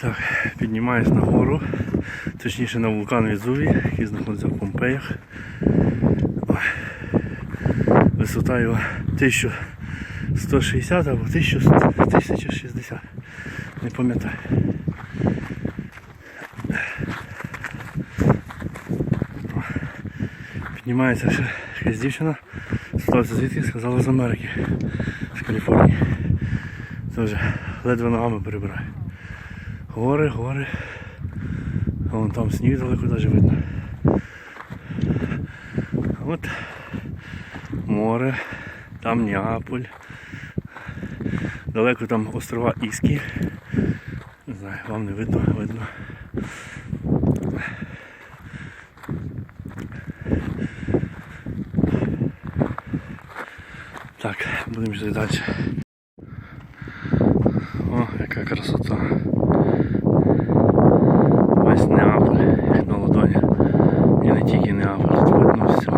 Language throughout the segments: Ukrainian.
Так, піднімаюсь на гору, точніше на вулкан Візувій, який знаходиться в Помпеях. Висота його 1160 або 1060. Не пам'ятаю. Піднімається ще якась дівчина, спитався звідки, сказала з Америки, з Каліфорнії. Теж ледве ногами перебирає. Гори, гори. Вон там сніг далеко навіть видно. А от море, там Неаполь. Далеко там острова Іскі. Не знаю, вам не видно, видно. Так, будемо йти далі. Красота. Весь Неаполь, як на ладоні. І не тільки Неаполь, тут видно все.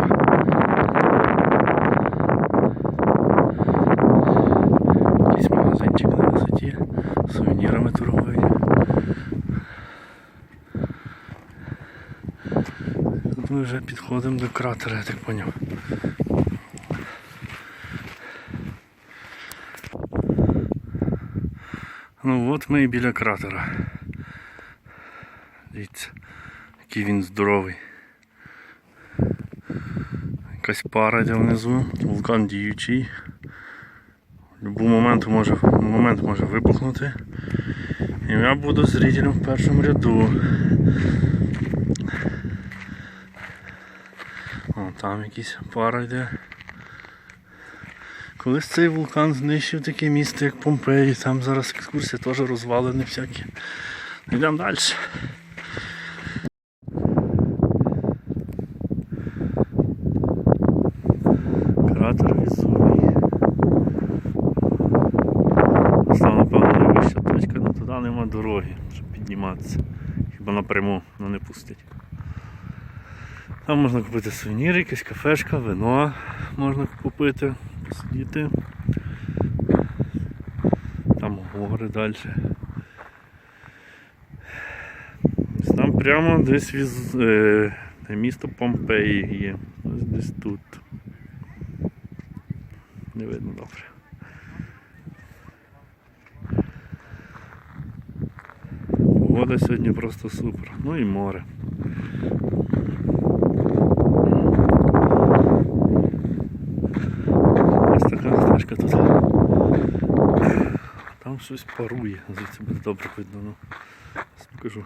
Якийсь магазинчик на висоті, сувенірами торгують. Тут ми вже підходимо до кратера, я так поняв. Ну от ми і біля кратера. Дивіться, який він здоровий. Якась пара йде внизу, вулкан діючий. В будь-який момент може, момент може вибухнути. І я буду зрителем в першому ряду. О, там якийсь пара йде. Колись цей вулкан знищив таке місто, як Помпеї, там зараз екскурсії теж розвалені всякі. Йдемо далі. Кратер Візувій. Став, напевно, найвища точка, але туди нема дороги, щоб підніматися. Хіба напряму, але не пустить. Там можна купити сувеніри, якась кафешка, вино можна купити, посидіти. Там гори далі. Там прямо десь віз... е... місто Помпеї є. Ось десь тут. Не видно добре. Погода сьогодні просто супер. Ну і море. Ось така стежка тут. Там щось парує, звідси буде добре видно. Ну, покажу.